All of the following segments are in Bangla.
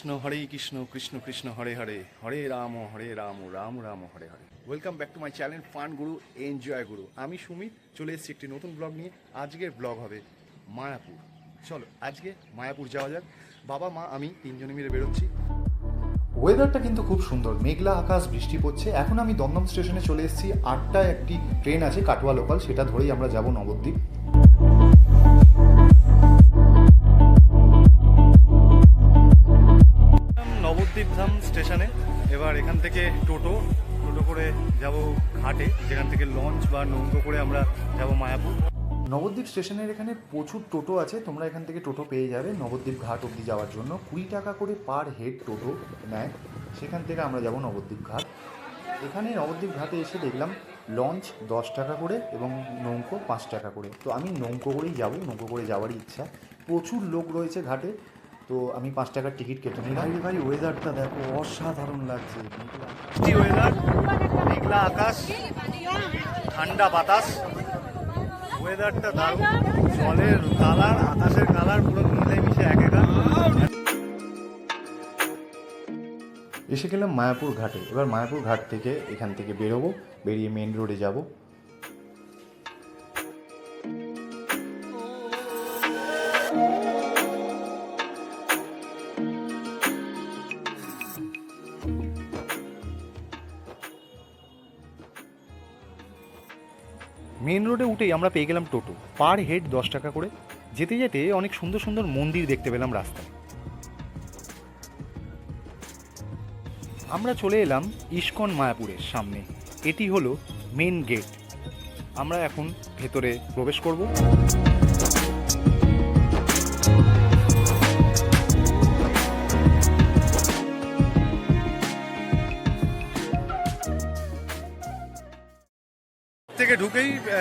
Krishna Hare Krishna Krishna Krishna Hare Hare Hare Ram Hare Ram Ram Ram, Hare Hare. Welcome back to my channel fun guru enjoy guru আমি সুমিত, চলে এসেছি একটি নতুন ব্লগ নিয়ে। আজকের ব্লগ হবে মায়াপুর। চলো, আজকে মায়াপুর যাওয়া যাক। বাবা, মা, আমি তিনজনে মিলে বেরোচ্ছি। ওয়েদারটা কিন্তু খুব সুন্দর। মেঘলা আকাশ, বৃষ্টি পড়ছে। এখন আমি দমদম স্টেশনে চলে এসেছি। আটটা একটি ট্রেন আছে, কাটোয়া লোকাল সেটা ধরেই আমরা যাব নবদ্বীপ। থেকে টোটো টোটো করে যাব ঘাটে, যেখান থেকে লঞ্চ বা নৌকো করে আমরা যাব মায়াপুর। নবদ্বীপ স্টেশনের এখানে প্রচুর টোটো আছে, তোমরা এখান থেকে টোটো পেয়ে যাবে নবদ্বীপ ঘাট অবধি যাওয়ার জন্য। কুড়ি টাকা করে পার হেড টোটো নেয়, সেখান থেকে আমরা যাব নবদ্বীপ ঘাট। এখানে নবদ্বীপ ঘাটে এসে দেখলাম লঞ্চ দশ টাকা করে এবং নৌকো পাঁচ টাকা করে। তো আমি নৌকো করেই যাব, নৌকো করে যাওয়ারই ইচ্ছা। প্রচুর লোক রয়েছে ঘাটে তো আমি পাঁচ টাকার টিকিট কেটে নিলাম। ভাই ভাই ওয়েদারটা দেখো অসাধারণ লাগছে। ওয়েদার মেঘলা আকাশ ঠান্ডা বাতাস। ওয়েদারটা দারুণ। জলের কালার আকাশের কালার পুরো মিলে মিশে এক একা এসে গেলাম মায়াপুর ঘাটে। এবার মায়াপুর ঘাট থেকে এখান থেকে বেরোবো বেরিয়ে মেন রোডে যাব। মেন রোডে উঠেই আমরা পেয়ে গেলাম টোটো। পার হেড দশ টাকা করে। যেতে যেতে অনেক সুন্দর সুন্দর মন্দির দেখতে পেলাম রাস্তায়। আমরা চলে এলাম ইস্কন মায়াপুরের সামনে। এটি হলো মেন গেট। আমরা এখন ভেতরে প্রবেশ করব।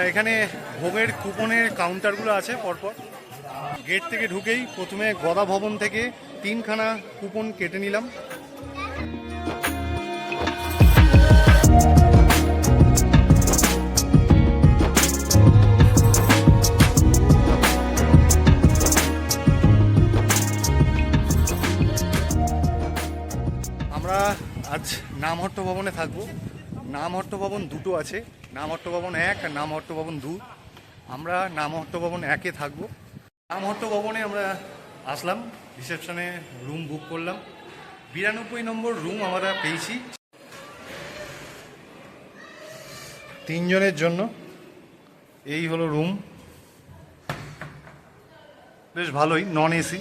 এখানে ভোগের কুপনের কাউন্টারগুলো আছে পরপর। গেট থেকে ঢুকেই প্রথমে গদা ভবন থেকে তিনখানা কুপন কেটে নিলাম। আমরা আজ নামহট্ট ভবনে থাকব। নামহট্ট ভবন দুটো আছে। নামহট্ট ভবন এক আর নামহট্ট ভবন দু। আমরা নামহট্ট ভবন একে থাকব। নামহট্ট ভবনে আমরা আসলাম, রিসেপশনে রুম বুক করলাম। বিরানব্বই নম্বর রুম আমরা পেয়েছি। তিনজনের জন্য এই হলো রুম। বেশ ভালোই, নন এসি,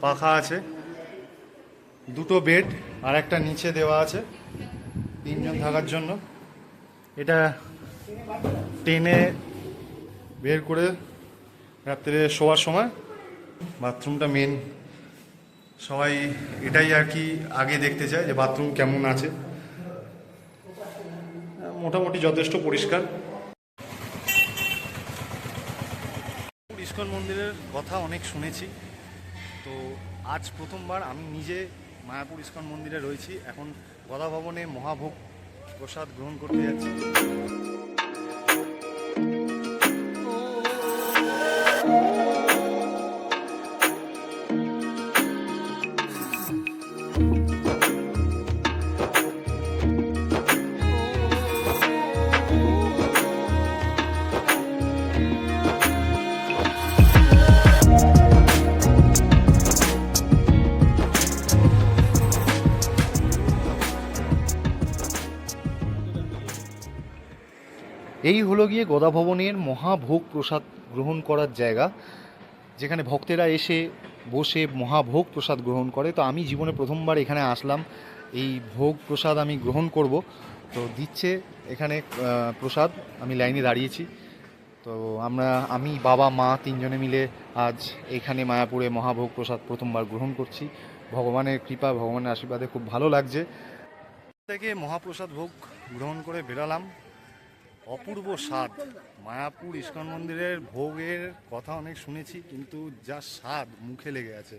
পাখা আছে। দুটো বেড আর একটা নিচে দেওয়া আছে। তিনজন থাকার জন্য। এটা টেনে বের করে রাত্রে শোয়ার সময় বাথরুমটা মেন সবাই এটাই আর কি আগে দেখতে চায় যে বাথরুম কেমন আছে। মোটামুটি যথেষ্ট পরিষ্কার। ইস্কন মন্দিরের কথা অনেক শুনেছি। তো আজ প্রথমবার আমি নিজে মায়াপুর ইস্কন মন্দিরে রয়েছি। এখন গদা ভবনে মহাভোগ প্রসাদ গ্রহণ করতে যাচ্ছি। এই হলো গিয়ে গদা ভবনের মহাভোগ প্রসাদ গ্রহণ করার জায়গা, যেখানে ভক্তেরা এসে বসে মহাভোগ প্রসাদ গ্রহণ করে। তো আমি জীবনে প্রথমবার এখানে আসলাম। এই ভোগ প্রসাদ আমি গ্রহণ করব। তো দিচ্ছে এখানে প্রসাদ। আমি লাইনে দাঁড়িয়েছি। তো আমরা, আমি, বাবা, মা তিনজনে মিলে আজ এখানে মায়াপুরে মহাভোগ প্রসাদ প্রথমবার গ্রহণ করছি। ভগবানের কৃপা, ভগবানের আশীর্বাদে খুব ভালো লাগছে। থেকে মহাপ্রসাদ ভোগ গ্রহণ করে বেরালাম। অপূর্ব স্বাদ। মায়াপুর ইস্কন মন্দিরের ভোগের কথা অনেক শুনেছি, কিন্তু যা স্বাদ মুখে লেগে আছে।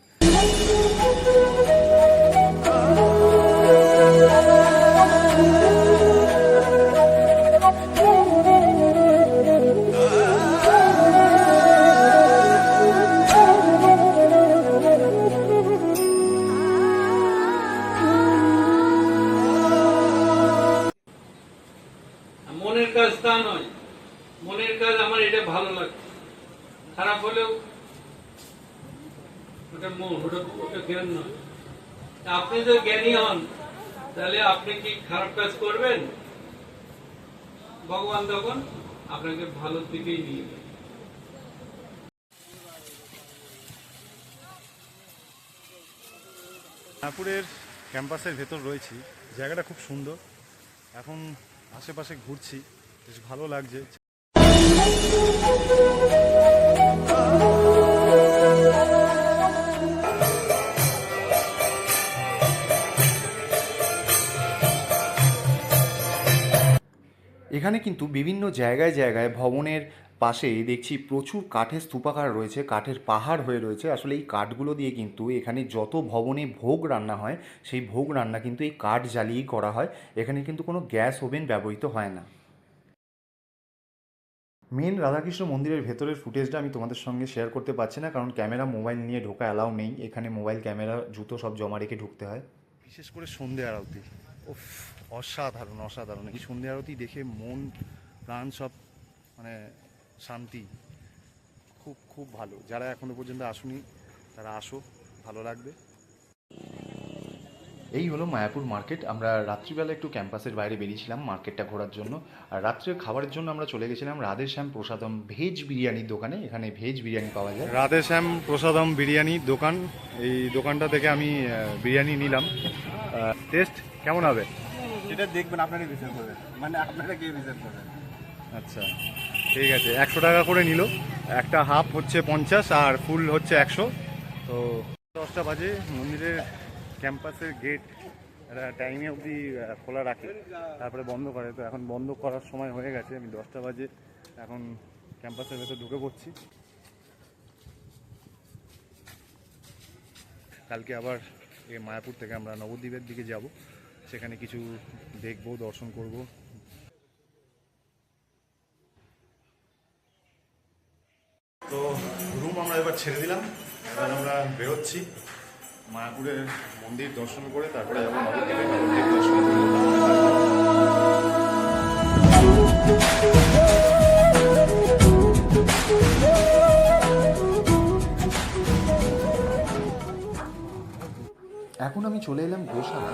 আপনি যদি জ্ঞানী হন, তাহলে আপনি কি খারাপ কাজ করবেন? ভগবান তখন আপনাকে ভালোর দিকেই নিয়ে যাবে। মায়াপুরের ক্যাম্পাসের ভেতর রয়েছি, জায়গাটা খুব সুন্দর। এখন আশেপাশে ঘুরছি, বেশ ভালো লাগছে। এখানে কিন্তু বিভিন্ন জায়গায় জায়গায় ভবনের পাশে দেখছি প্রচুর কাঠের স্তূপাকার রয়েছে কাঠের পাহাড় হয়ে রয়েছে। আসলে এই কাঠগুলো দিয়ে কিন্তু এখানে যত ভবনে ভোগ রান্না হয় সেই ভোগ রান্না কিন্তু এই কাঠ জ্বালিয়েই করা হয়। এখানে কিন্তু কোনো গ্যাস ওভেন ব্যবহৃত হয় না। মেন রাধাকৃষ্ণ মন্দিরের ভেতরের ফুটেজটা আমি তোমাদের সঙ্গে শেয়ার করতে পারছি না কারণ ক্যামেরা মোবাইল নিয়ে ঢোকা অ্যালাউ নেই। এখানে মোবাইল ক্যামেরা জুতো সব জমা রেখে ঢুকতে হয়। বিশেষ করে সন্ধে আরতি। উফ। অসাধারণ অসাধারণ। এই সন্ধ্যা আরতি দেখে মন প্রাণ সব মানে শান্তি। খুব খুব ভালো। যারা এখনও পর্যন্ত আসুনি তারা আসো ভালো লাগবে। এই হলো মায়াপুর মার্কেট। আমরা রাত্রিবেলা একটু ক্যাম্পাসের বাইরে বেরিয়েছিলাম মার্কেটটা ঘোরার জন্য। আর রাত্রে খাবারের জন্য আমরা চলে গেছিলাম রাধেশ্যাম প্রসাদম ভেজ বিরিয়ানির দোকানে। এখানে ভেজ বিরিয়ানি পাওয়া যায়। রাধেশ্যাম প্রসাদম বিরিয়ানি দোকান। এই দোকানটা থেকে আমি বিরিয়ানি নিলাম। টেস্ট কেমন হবে? সেটা দেখবেন আপনারাই বিচার করবেন। মানে আপনারা কে বিচার করবেন। আচ্ছা ঠিক আছে। একশো টাকা করে নিল। একটা হাফ হচ্ছে পঞ্চাশ, আর ফুল হচ্ছে একশো। তো দশটা বাজে, মন্দিরের ক্যাম্পাসের গেট একটা টাইমে অবধি খোলা রাখে। তারপরে বন্ধ করে। তো এখন বন্ধ করার সময় হয়ে গেছে। আমি দশটা বাজে এখন ক্যাম্পাসের ভেতর ঢুকে পড়ছি। কালকে আবার এই মায়াপুর থেকে আমরা নবদ্বীপের দিকে যাব। সেখানে কিছু দেখব দর্শন করব। তো রুম আমরা এবার ছেড়ে দিলাম। এবার আমরা বেরোচ্ছি। মায়াপুরের মন্দির দর্শন করে তারপরে যাব নবদ্বীপে নবদ্বীপ দর্শন এখন আমি চলে এলাম গোশালা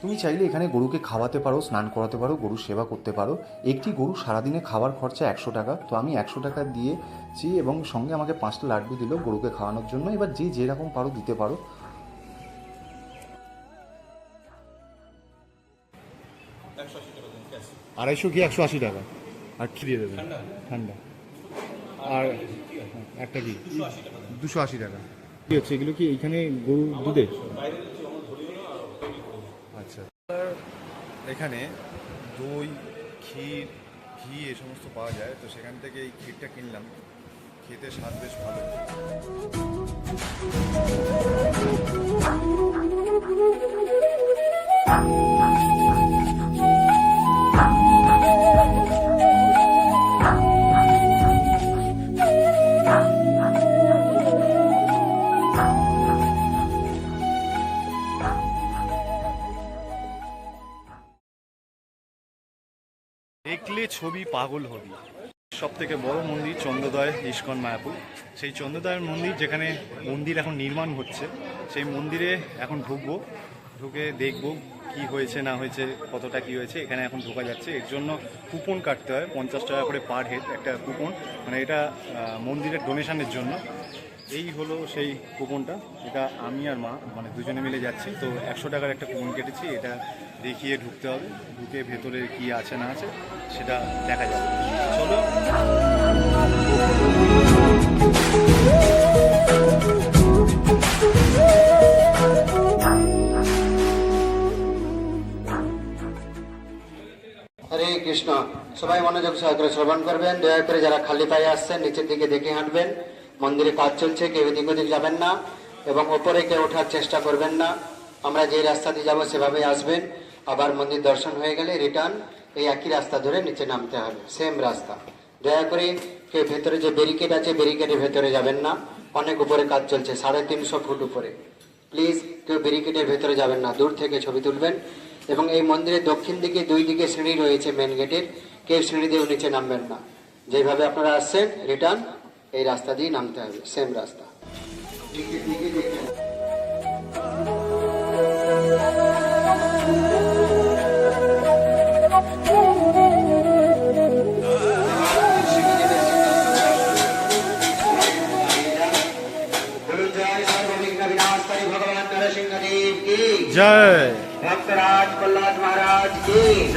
তুমি চাইলে এখানে গরুকে খাওয়াতে পারো স্নান করাতে পারো গরুর সেবা করতে পারো। একটি গরু সারাদিনে খাবার খরচা একশো টাকা। তো আমি একশো টাকা দিয়েছি এবং সঙ্গে আমাকে পাঁচটা লাড্ডু দিল গরুকে খাওয়ানোর জন্য। এবার যে যেরকম পারো দিতে পারো। আড়াইশো কি একশো আশি টাকা? আর কি দিয়ে দেবেন ঠান্ডা। আর একটা কি? দুশো আশি টাকা। কি হচ্ছে? এগুলো কি এইখানে গরু দুধে আচ্ছা এখানে দই, ক্ষীর, ঘি এ সমস্ত পাওয়া যায়। তো সেখান থেকে এই ক্ষীরটা কিনলাম। খেতে স্বাদ বেশ ভালো। ছবি পাগল হবি। সব থেকে বড় মন্দির চন্দ্রদয়, ইস্কন, মায়াপুর। সেই চন্দ্রদয়ের মন্দির যেখানে মন্দির এখন নির্মাণ হচ্ছে, সেই মন্দিরে এখন ঢুকবো, ঢুকে দেখব কি হয়েছে, না হয়েছে, কতটা কি হয়েছে, এখানে এখন ঢোকা যাচ্ছে। এর জন্য কুপন কাটতে হয়, পঞ্চাশ টাকা করে পার হেড একটা কুপন মানে এটা মন্দিরের ডোনেশনের জন্য। এই হলো সেই কুপনটা এটা আমি আর মা মানে দুজনে মিলে যাচ্ছি। তো একশো টাকার একটা কুপন কেটেছি। এটা দেখিয়ে ঢুকতে হবে, ঢুকে ভেতরে কি আছে না আছে সেটা দেখা যাবে। চলো। কৃষ্ণ, সবাই মনোযোগ সহকারে শ্রবণ করবেন, দয়া করে যারা খালি পায়ে আসছেন, নিচের দিকে দেখে হাঁটবেন। মন্দিরে কাজ চলছে, কেউ এদিক ওদিক যাবেন না এবং ওপরে কেউ ওঠার চেষ্টা করবেন না। আমরা যে রাস্তা দিয়ে যাব সেভাবেই আসবেন। আবার মন্দির দর্শন হয়ে গেলে রিটার্ন এই একই রাস্তা ধরে নিচে নামতে হবে সেম রাস্তা। দয়া করে কেউ ভেতরে যে ব্যারিকেড আছে ব্যারিকেডের ভেতরে যাবেন না। অনেক উপরে কাজ চলছে, সাড়ে তিনশো ফুট উপরে। প্লিজ কেউ ব্যারিকেডের ভেতরে যাবেন না, দূর থেকে ছবি তুলবেন। এবং এই মন্দিরের দক্ষিণ দিকে দুই দিকে সিঁড়ি রয়েছে মেন গেটের কেউ সিঁড়ি দিয়েও নিচে নামবেন না। যেভাবে আপনারা আসছেন রিটার্ন এই রাস্তা দিয়ে নামতে হবে সেম রাস্তা।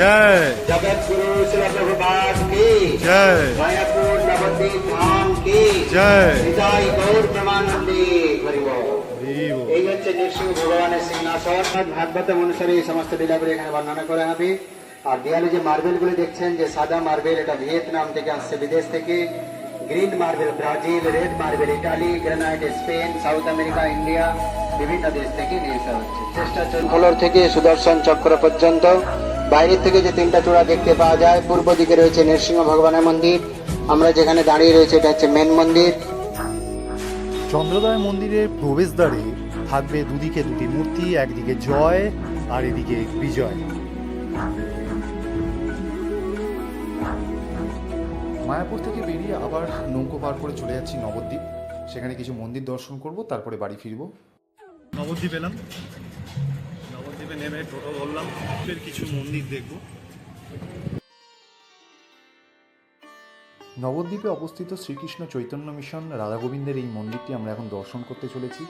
जय जय जय এই হচ্ছে নৃসিংহ ভগবানের সিংহাসন ভাগবতম অনুসারে এই সমস্ত লীলাগুলি এখানে বর্ণনা করা হবে আর দেয়ালে যে মার্বেলগুলি দেখছেন যে সাদা মার্বেল এটা ভিয়েতনাম থেকে আসছে বিদেশ থেকে green marble Brazil red marble Italy granite Spain South America India বিভিন্ন দেশ থেকে নিয়ে আসা হচ্ছে চেষ্টা থেকে সুদর্শন চক্র পর্যন্ত বাইরে থেকে যে তিনটা চূড়া দেখতে পাওয়া যায় পূর্ব দিকে রয়েছে নৃসিংহ ভগবানের মন্দির। আমরা যেখানে দাঁড়িয়ে রয়েছে এটা হচ্ছে মেন মন্দির। চন্দ্রদয় মন্দিরের প্রবেশদ্বারে থাকবে দুদিকে দুটি মূর্তি একদিকে জয় আর এদিকে বিজয়। মায়াপুর থেকে বেরিয়ে আবার নৌকো পার করে চলে যাচ্ছি নবদ্বীপ। সেখানে কিছু মন্দির দর্শন করব তারপরে বাড়ি ফিরবো। নবদ্বীপ এলাম। নবদ্বীপে নেমে টোটো ধরলাম এর কিছু মন্দির দেখব। নবদ্বীপে অবস্থিত শ্রীকৃষ্ণ চৈতন্য মিশন রাধা গোবিন্দের এই মন্দিরটি আমরা এখন দর্শন করতে চলেছি।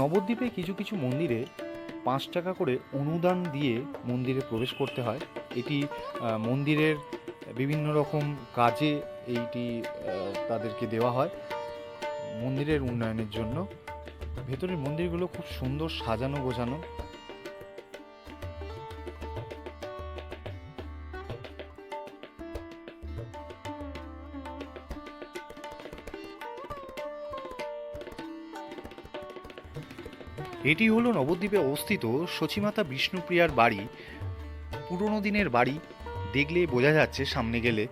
নবদ্বীপে কিছু কিছু মন্দিরে পাঁচ টাকা করে অনুদান দিয়ে মন্দিরে প্রবেশ করতে হয়। এটি মন্দিরের বিভিন্ন রকম কাজে এইটি তাদেরকে দেওয়া হয় মন্দিরের উন্নয়নের জন্য। ভেতরের মন্দিরগুলো খুব সুন্দর সাজানো গোছানো। এটি হলো নবদ্বীপে অবস্থিত সচিমাতা বিষ্ণুপ্রিয়ার বাড়ি, পুরনো দিনের বাড়ি। দেখলে বোঝা যাচ্ছে সামনে গেলে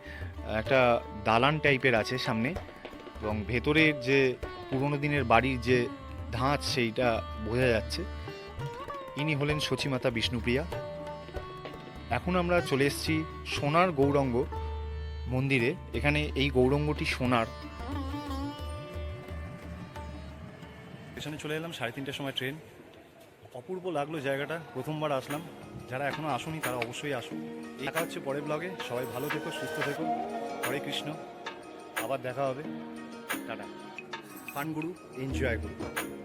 একটা দালান টাইপের আছে সামনে এবং ভেতরের যে পুরনো দিনের বাড়ির যে ধাঁচ সেইটা বোঝা যাচ্ছে। ইনি হলেন সচিমাতা বিষ্ণুপ্রিয়া। এখন আমরা চলে এসেছি সোনার গৌরঙ্গ মন্দিরে। এখানে এই গৌরঙ্গটি সোনার। পেছনে চলে এলাম সাড়ে তিনটের সময় ট্রেন। অপূর্ব লাগল জায়গাটা। প্রথমবার আসলাম। যারা এখনও আসুনি, তারা অবশ্যই আসুন। দেখা হচ্ছে পরের ব্লগে সবাই ভালো থেকো, সুস্থ থেকো। হরে কৃষ্ণ। আবার দেখা হবে। টাটা। ফান গুরু এনজয় করুন